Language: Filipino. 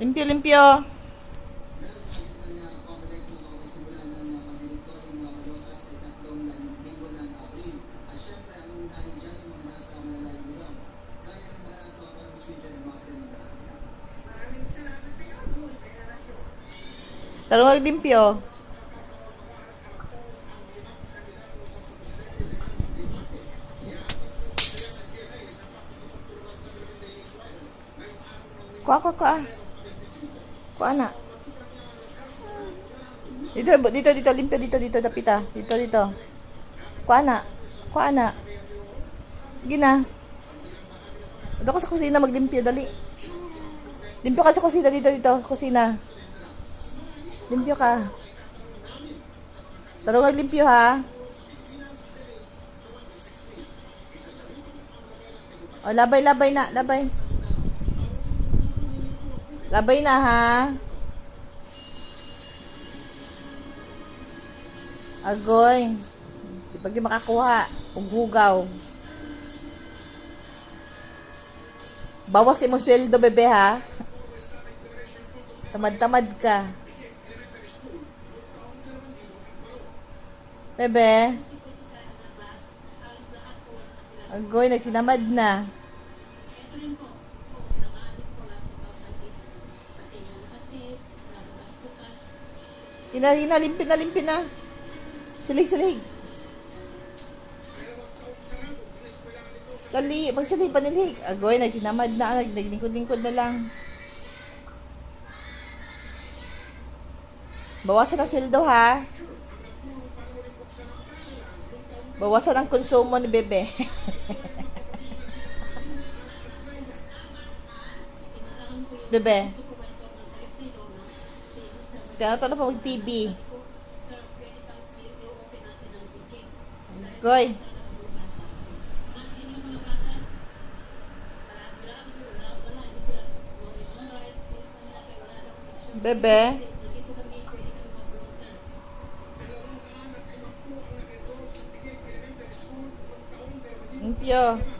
Limpyo, limpyo. Tara maglimpyo. Kuha, kuha, kuha. Kuha na. Dito, dito, dito, limpyo, dito, dito, dapita. Dito, dito. Kuha na. Kuha na. Gina. Doon ka sa kusina maglimpyo, dali. Limpyo ka sa kusina, dito, dito, kusina. Limpyo ka. Taro nga limpyo ha. O, labay, labay na, labay. Labay na ha. Agoy. Di ba makakuha? Ughugaw. Bawas imong sweldo, bebe ha. Tamad-tamad ka. Bebe. Agoy, nagtinamad na. Hina, hina, limpin na, limpin na. Silig, silig. Dali, magsilig, panilig. Agoy, nagtinamad na, naglingkod-lingkod na lang. Bawasan ang sweldo, ha? Bawasan ang konsumo ni Bebe. Bebe. Tinato na pa mag-TV. Goy. Bebe. Limpyo.